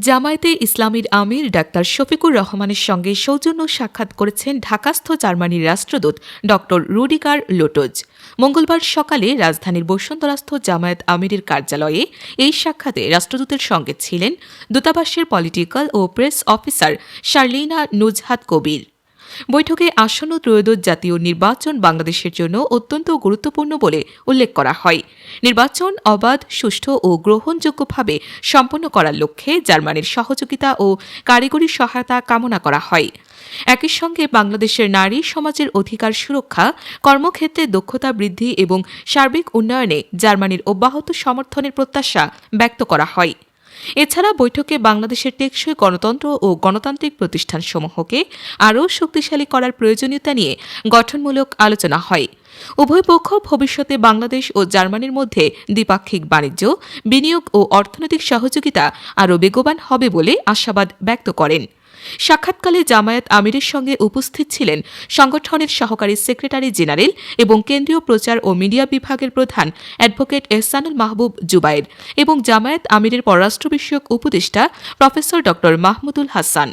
জামায়াতে ইসলামীর আমির ডাক্তার শফিকুর রহমানের সঙ্গে সৌজন্য সাক্ষাৎ করেছেন ঢাকাস্থ জার্মানির রাষ্ট্রদূত ড রুডিকার লোটোজ। মঙ্গলবার সকালে রাজধানীর বসুন্ধরাস্থ জামায়াত আমিরের কার্যালয়ে এই সাক্ষাতে রাষ্ট্রদূতের সঙ্গে ছিলেন দূতাবাসের পলিটিক্যাল ও প্রেস অফিসার শার্লিনা নুজহাত কবির। বৈঠকে আসন্ন ত্রয়োদশ জাতীয় নির্বাচন বাংলাদেশের জন্য অত্যন্ত গুরুত্বপূর্ণ বলে উল্লেখ করা হয়। নির্বাচন অবাধ, সুষ্ঠু ও গ্রহণযোগ্যভাবে সম্পন্ন করার লক্ষ্যে জার্মানির সহযোগিতা ও কারিগরি সহায়তা কামনা করা হয়। একই সঙ্গে বাংলাদেশের নারী সমাজের অধিকার সুরক্ষা, কর্মক্ষেত্রে দক্ষতা বৃদ্ধি এবং সার্বিক উন্নয়নে জার্মানির অব্যাহত সমর্থনের প্রত্যাশা ব্যক্ত করা হয়। এছাড়া বৈঠকে বাংলাদেশের টেকসই গণতন্ত্র ও গণতান্ত্রিক প্রতিষ্ঠানসমূহকে আরও শক্তিশালী করার প্রয়োজনীয়তা নিয়ে গঠনমূলক আলোচনা হয়। উভয় পক্ষ ভবিষ্যতে বাংলাদেশ ও জার্মানির মধ্যে দ্বিপাক্ষিক বাণিজ্য, বিনিয়োগ ও অর্থনৈতিক সহযোগিতা আরও বেগবান হবে বলে আশাবাদ ব্যক্ত করেন। সাক্ষাৎকালে জামায়াত আমিরের সঙ্গে উপস্থিত ছিলেন সংগঠনের সহকারী সেক্রেটারি জেনারেল এবং কেন্দ্রীয় প্রচার ও মিডিয়া বিভাগের প্রধান অ্যাডভোকেট এহসানুল মাহবুব জুবাইর এবং জামায়াত আমিরের পররাষ্ট্র বিষয়ক উপদেষ্টা প্রফেসর ড মাহমুদুল হাসান।